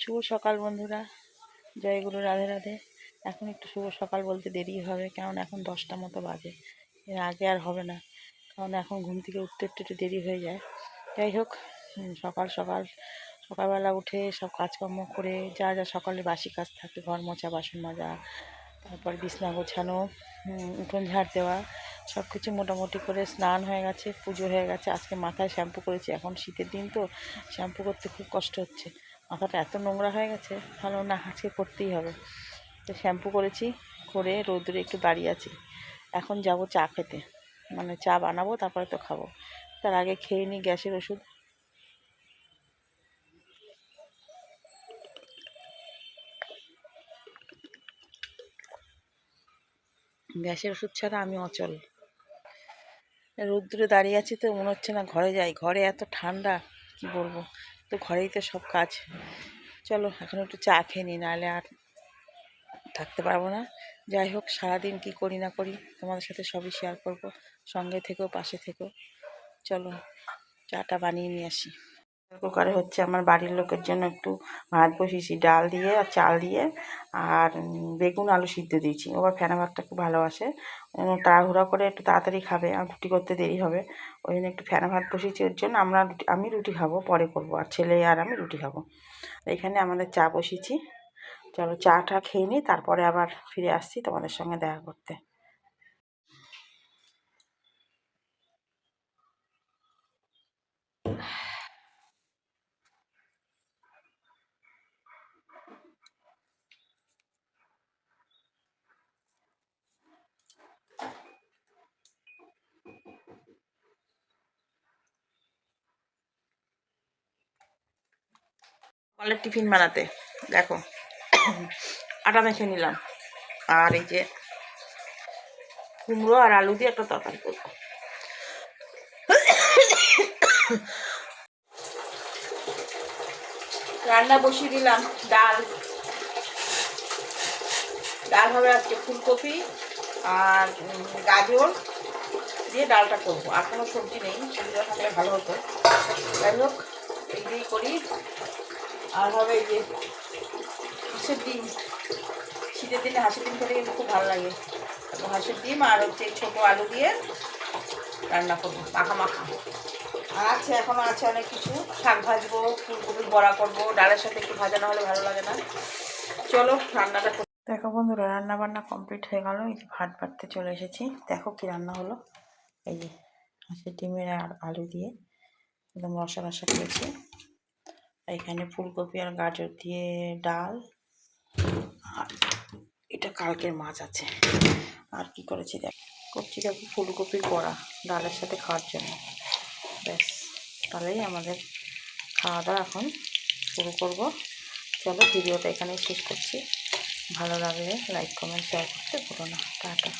শুভ সকাল বন্ধুরা। জয়গুরু রাধে রাধে। এখন একটু শুভ সকাল বলতে দেরি হবে, কারণ এখন দশটা মতো বাজে। এর আগে আর হবে না, কারণ এখন ঘুম থেকে উঠতে উঠতে একটু দেরি হয়ে যায়। যাই হোক সকাল সকাল, সকালবেলা উঠে সব কাজকর্ম করে যা যা সকালে বাসি কাজ থাকে, ঘর মোছা, বাসন মাজা, তারপর বিছনা গোছানো উঠোন ঝাড় দেওয়া সব কিছু মোটামুটি করে স্নান হয়ে গেছে, পুজো হয়ে গেছে। আজকে মাথায় শ্যাম্পু করেছি, এখন শীতের দিন তো, শ্যাম্পু করতে খুব কষ্ট হচ্ছে। মাথাটা এত নোংরা হয়ে গেছে ভালো না, আজকে করতেই হবে। তো শ্যাম্পু করেছি, করে রোদ্দুরে একটু দাঁড়িয়ে আছি। এখন যাব চা খেতে। মানে চা বানাবো, তারপরে তো খাব। তার আগে খেয়ে নিই গ্যাসের ওষুধ। গ্যাসের ওষুধ ছাড়া আমি অচল। রোদ্দুরে দাঁড়িয়ে আছি তো, মনে হচ্ছে না ঘরে যাই। ঘরে এত ঠান্ডা। কি বলব? তো ঘরেই তো সব কাজ। চলো, এখন একটু চা খেয়ে নিই, নাহলে আর থাকতে পারব না। যাই হোক, সারাদিন কি করি না করি, তোমাদের সাথে সবই শেয়ার করব। সঙ্গে থেকেও পাশে থেকেও চলো চাটা বানিয়ে নিয়ে আসি। কুকারে হচ্ছে আমার বাড়ির লোকের জন্য একটু ভাত বসিয়েছি, ডাল দিয়ে আর চাল দিয়ে আর বেগুন আলু সিদ্ধ দিয়েছি। ওবার ফেনা ভাতটা খুব ভালোবাসে তাড়াহুড়া করে একটু তাড়াতাড়ি খাবে, আর রুটি করতে দেরি হবে। ওই জন্য একটু ফেনা ভাত বসিয়েছি, ওর জন্য আমরা আমি রুটি খাব, পরে করব। আর ছেলে আর আমি রুটি খাব। এখানে আমাদের চা বসিয়েছি। চলো চাটা খেয়ে নিই, তারপরে আবার ফিরে আসছি তোমাদের সঙ্গে দেখা করতে। সকালের টিফিন বানাতে। দেখো, আটা মেখে নিলাম। আর এই যে কুমড়ো আর আলু দিয়ে একটা তরকারি করব। রান্না বসিয়ে দিলাম, ডাল। ডাল হবে আজকে ফুলকপি আর গাজর দিয়ে ডালটা করব। আর কোনো সবজি নেই সবজিটা থাকলে ভালো হতো। যাই হোক, এই করি। আর হবে এই যে হাঁসের ডিম। শীতের দিনে হাঁসের ডিম খেতে কিন্তু খুব ভালো লাগে। হাঁসের ডিম আর হচ্ছে ছোটো আলু দিয়ে রান্না করব মাখা মাখা। আর আছে এখনও আছে অনেক কিছু। শাক ভাজবো ফুলকপি বড়া করব ডালের সাথে একটু ভাজা না হলে ভালো লাগে না। চলো রান্নাটা দেখো বন্ধুরা রান্না বান্না কমপ্লিট হয়ে গেল। এই যে ভাত বাড়তে চলে এসেছি। দেখো কি রান্না হলো। এই যে হাঁসের ডিমের আর আলু দিয়ে একদম রসা রসা করেছি। এখানে ফুলকপি আর গাজর দিয়ে ডাল। আর এটা কালকের মাছ আছে। আর কি করেছি দেখ, করছি দেখো ফুলকপির বড়া ডালের সাথে খাওয়ার জন্য। ব্যাস, তাহলেই আমাদের খাওয়া দাওয়া এখন শুরু করব। চলো ভিডিওটা এখানেই শেষ করছি। ভালো লাগলে লাইক কমেন্ট শেয়ার করতে ভুলো না। টাটা।